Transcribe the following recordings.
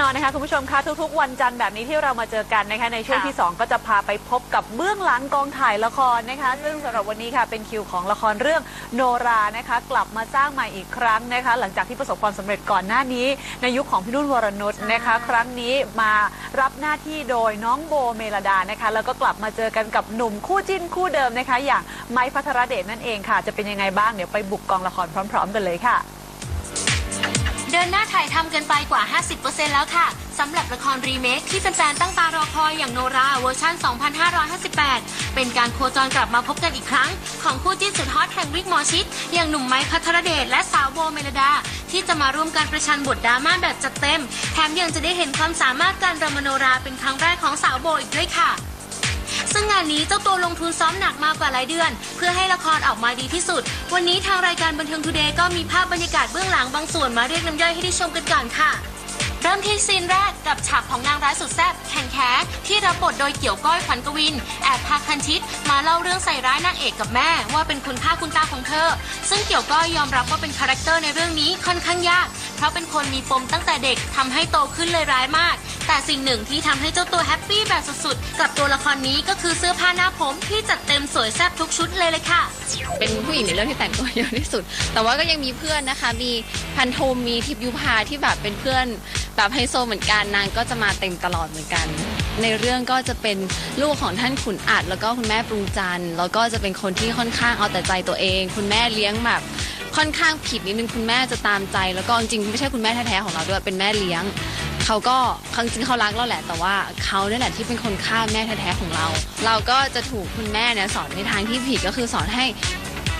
นอนนะคะคุณผู้ชมคะทุกๆ วันจันทร์แบบนี้ที่เรามาเจอกันนะคะในช่วงค่ะที่ 2 ก็จะพาไปพบกับเบื้องหลังกองถ่ายละครนะคะ ซึ่งสำหรับวันนี้ค่ะเป็นคิวของละครเรื่องโนรานะคะ กลับมาสร้างใหม่อีกครั้งนะคะ หลังจากที่ประสบความสำเร็จก่อนหน้านี้ ในยุคของพี่นุ่นวรนุชนะคะ ครั้งนี้มารับหน้าที่โดยน้องโบเมลดานะคะ แล้วก็กลับมาเจอกันกับหนุ่มคู่จิ้นคู่เดิมนะคะ อย่างไม้พัทรเดชนั่นเองค่ะ จะเป็นยังไงบ้างเดี๋ยวไปบุกกองละครพร้อม ๆ กันเลยค่ะ เดินหน้าถ่ายทำกันไปกว่า 50%แล้วค่ะสำหรับละครรีเมคที่แฟนๆตั้งตารอคอยอย่างโนราเวอร์ชัน 2558 เป็นการโคจรกลับมาพบกันอีกครั้ง ของคู่จิ้นสุดฮอตแห่งวิกมอชิดอย่างหนุ่มไม้พัทรเดชและสาวโบเมลดา ที่จะมาร่วมการประชันบทดราม่าแบบจัดเต็ม แถมยังจะได้เห็นความสามารถการรำมโนราเป็นครั้งแรกของสาวโบอีกด้วยค่ะ ซึ่งงานนี้เจ้าตัวลงทุนซ้อมหนักมากกว่าหลายเดือน เพื่อให้ละครออกมาดีที่สุด วันนี้ทางรายการบันเทิงทูเดย์ก็มีภาพบรรยากาศเบื้องหลังบางส่วนมาเรียกน้ำย่อยให้ได้ชมกันก่อนค่ะ เริ่มที่ซีนแรกกับฉากของนางร้ายสุดแซ่บแข่งแค้ที่รับบทโดยเกี่ยวก้อยขวัญกวิน แอบพาคันชิต มาเล่าเรื่องใส่ร้ายนางเอกกับแม่ ว่าเป็นคุณค่าคุณตาของเธอ ซึ่งเกี่ยวก้อยยอมรับว่าเป็นคาแรคเตอร์ในเรื่องนี้ค่อนข้างยาก เพราะเป็นคนมีปมตั้งแต่เด็กทำให้โตขึ้นเลยร้ายมาก แต่สิ่งหนึ่งที่ทำให้เจ้าตัวแฮปปี้แบบสุดๆกับตัวละครนี้ก็คือเสื้อผ้าหน้าผมที่จัดเต็มสวยแซ่บทุกชุดเลยเลยค่ะ เป็นผู้หญิงในเรื่องที่แต่งตัวเยอะที่สุด แต่ว่าก็ยังมีเพื่อนนะคะ มีพันโทมมีทิพยุพาที่แบบเป็นเพื่อนแบบไฮโซเหมือนกันนางก็จะมาเต็มตลอดเหมือนกัน ในเรื่องก็จะเป็นลูกของท่านขุนอัดแล้วก็คุณแม่ปรุงจันทร์แล้วก็จะเป็นคนที่ค่อนข้างเอาแต่ใจตัวเอง คุณแม่เลี้ยงแบบค่อนข้างผิดนิดนึงคุณแม่จะตามใจ แล้วก็จริงๆไม่ใช่คุณแม่แท้ๆของเราด้วยเป็นแม่เลี้ยงเขาก็จริงๆเขารักเราแหละ แต่ว่าเขาเนี่ยแหละที่เป็นคนฆ่าแม่แท้ๆของเรา เราก็จะถูกคุณแม่เนี่ยสอนในทางที่ผิดก็คือสอนให้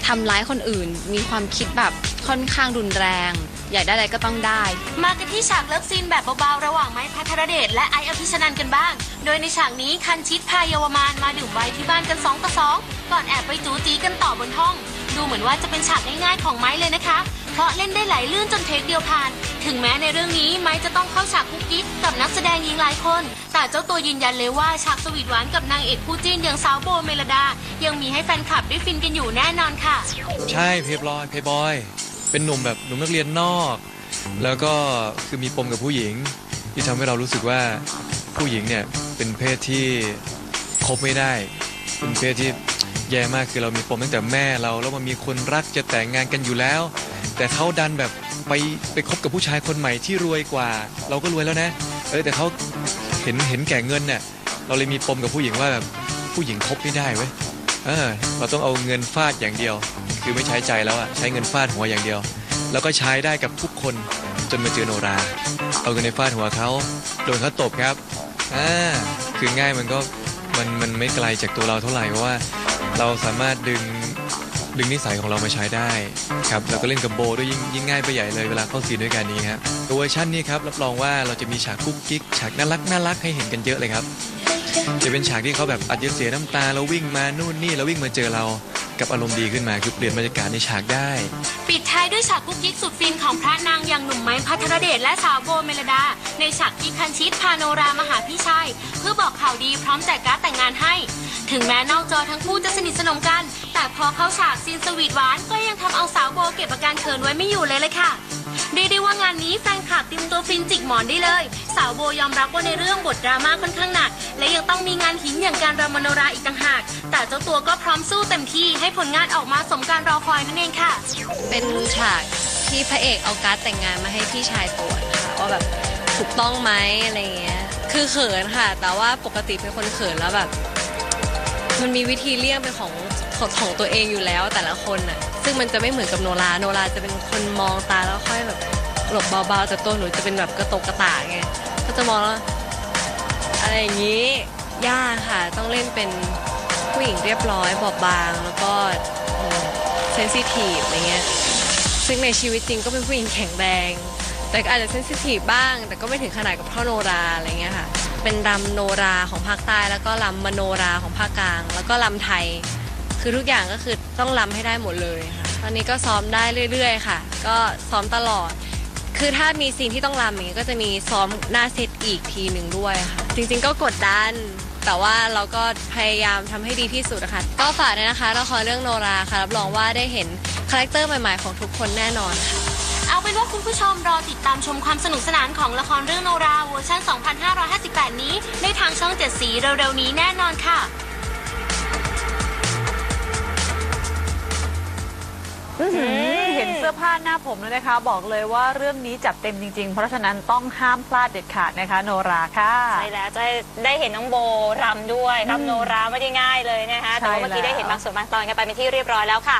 ทำร้ายคนอื่น มีความคิดแบบค่อนข้างรุนแรง อยากได้อะไรก็ต้องได้ มากันที่ฉากเลิฟซีนแบบเบาๆ ระหว่างไม้พัทรเดชและไอซ์อภิชนันกันบ้าง โดยในฉากนี้คันชิดพาเยาวมานมาดื่มไวน์ที่บ้านกัน2ต่อ2ก่อนแอบไปจูจีกันต่อบนห้อง ดูเหมือนว่าจะเป็นฉากง่ายๆของไม้เลยนะคะ เพราะเล่นได้ไหลลื่นจนเทคเดียวผ่าน ถึงแม้ในเรื่องนี้ไม้จะต้องเข้าฉากคุกกิ๊กกับนักแสดงหญิงหลายคน แต่เจ้าตัวยืนยันเลยว่าฉากสวีทหวานกับนางเอกคู่จิ้นอย่างสาวโบเมลดา ยังมีให้แฟนคลับได้ฟินกันอยู่แน่นอนค่ะ ใช่เพย์บอยเพย์บอย เป็นหนุ่มแบบหนุ่มนักเรียนนอก แล้วก็คือมีปมกับผู้หญิง ที่ทำให้เรารู้สึกว่าผู้หญิงเนี่ยเป็นเพศที่คบไม่ได้ เป็นเพศที่แย่มากคือเรามีปมตั้งแต่แม่เราแล้วมันมีคนรักจะแต่งงานกันอยู่แล้ว แต่เขาดันแบบไปไปคบกับผู้ชายคนใหม่ที่รวยกว่า เราก็รวยแล้วนะ เออแต่เขาเห็นเห็นแก่เงินเนี่ยเราเลยมีปมกับผู้หญิงว่าแบบผู้หญิงคบไม่ได้เว้ยเออเราต้องเอาเงินฟาดอย่างเดียว คือไม่ใช้ใจแล้วอะใช้เงินฟาดหัวอย่างเดียว แล้วก็ใช้ได้กับทุกคนจนมาเจอโนรา เอาเงินในฟาดหัวเขาโดนเขาตบครับอ่าคือง่ายมันก็มันมันไม่ไกลจากตัวเราเท่าไหร่เพราะว่าเราสามารถดึงดึงนิสัยของเรามาใช้ได้ครับแล้วก็เล่นกับโบด้วยยิ่งยิ่งง่ายไปใหญ่เลยเวลาเข้าซีนด้วยกันนี้ครับตัวเวอร์ชันนี้ครับรับรองว่าเราจะมีฉากกุ๊กกิ๊กฉากน่ารักน่ารักให้เห็นกันเยอะเลยครับจะเป็นฉากที่เขาแบบอัดเยเสียน้ำตาแล้ววิ่งมานู่นนี่แล้ววิ่งมาเจอเรา กับอารมณ์ดีขึ้นมาคือเปลี่ยนบรรยากาศในฉากได้ ปิดท้ายด้วยฉากกุ๊กกิ๊กสุดฟินของพระนางอย่างหนุ่มไม้พัทรเดชและสาวโบเมลดา ในฉากที่คันชิตพาโนรามาหาพี่ชายเพื่อบอกข่าวดีพร้อมแจกการ์ดแต่งงานให้ ถึงแม้นอกจอทั้งคู่จะสนิทสนมกัน แต่พอเข้าฉากซีนสวีทหวานก็ยังทำเอาสาวโบเก็บอาการเขินไว้ไม่อยู่เลยเลยค่ะ เรียกได้ว่างานนี้แฟนคลับเติมตัวฟินจิกหมอนได้เลย สาวโบยอมรับว่าในเรื่องบทดราม่าค่อนข้างหนัก และยังต้องมีงานหินอย่างการรำมโนราอีกต่างหาก แต่เจ้าตัวก็พร้อมสู้เต็มที่ให้ผลงานออกมาสมการรอคอยนั่นเองค่ะ เป็นฉากที่พระเอกเอาการ์ดแต่งงานมาให้พี่ชายตรวจนะคะว่าแบบถูกต้องไหมอะไรเงี้ยคือเขินค่ะ แต่ว่าปกติเป็นคนเขินแล้วแบบ มันมีวิธีเลี่ยงเป็นของของตัวเองอยู่แล้วแต่ละคนน่ะ ซึ่งมันจะไม่เหมือนกับโนราโนราจะเป็นคนมองตาแล้วค่อยแบบหลบเบาๆแต่ตัวหนูจะเป็นแบบกระตกกระตากไงก็จะมองแล้วอะไรอย่างนี้ยากค่ะ ต้องเล่นเป็นผู้หญิงเรียบร้อยบอบบางแล้วก็เซนซิทีฟอะไรเงี้ยซึ่งในชีวิตจริงก็เป็นผู้หญิงแข็งแรง แต่ก็อาจจะเซนซิทีฟบ้าง แต่ก็ไม่ถึงขนาดกับพ่อโนราอะไรเงี้ยค่ะ เป็นรำโนราของภาคใต้ แล้วก็รำมโนราของภาคกลาง แล้วก็รำไทย คือทุกอย่างก็คือต้องรำให้ได้หมดเลยค่ะ ตอนนี้ก็ซ้อมได้เรื่อย ๆ ค่ะ ก็ซ้อมตลอด คือถ้ามีซีนที่ต้องรำอย่างนี้ก็จะมีซ้อมหน้าเซตอีกทีหนึ่งด้วยค่ะ จริงๆก็กดดันแต่ว่าเราก็พยายามทำให้ดีที่สุดนะคะ ก็ฝากด้วยนะคะละครเรื่องโนราค่ะ รับรองว่าได้เห็นคาแรคเตอร์ใหม่ๆ ของทุกคนแน่นอนค่ะ เอาเป็นว่าคุณผู้ชมรอติดตามชมความสนุกสนานของละครเรื่องโนราเวอร์ชัน 2558 นี้ ได้ทางช่องเจ็ดสีเร็วๆนี้แน่นอนค่ะ สื้อผ้าหน้าผมเลยนะคะ บอกเลยว่าเรื่องนี้จัดเต็มจริง ๆ เพราะฉะนั้นต้องห้ามพลาดเด็ดขาดนะคะ โนราค่ะ ใช่แล้วจะได้เห็นน้องโบรำด้วยรำโนราไม่ได้ง่ายเลยนะคะแต่ว่าเมื่อกี้ใช่แล้วได้เห็นบางส่วนบางตอนกันไปเป็นที่เรียบร้อยแล้วค่ะ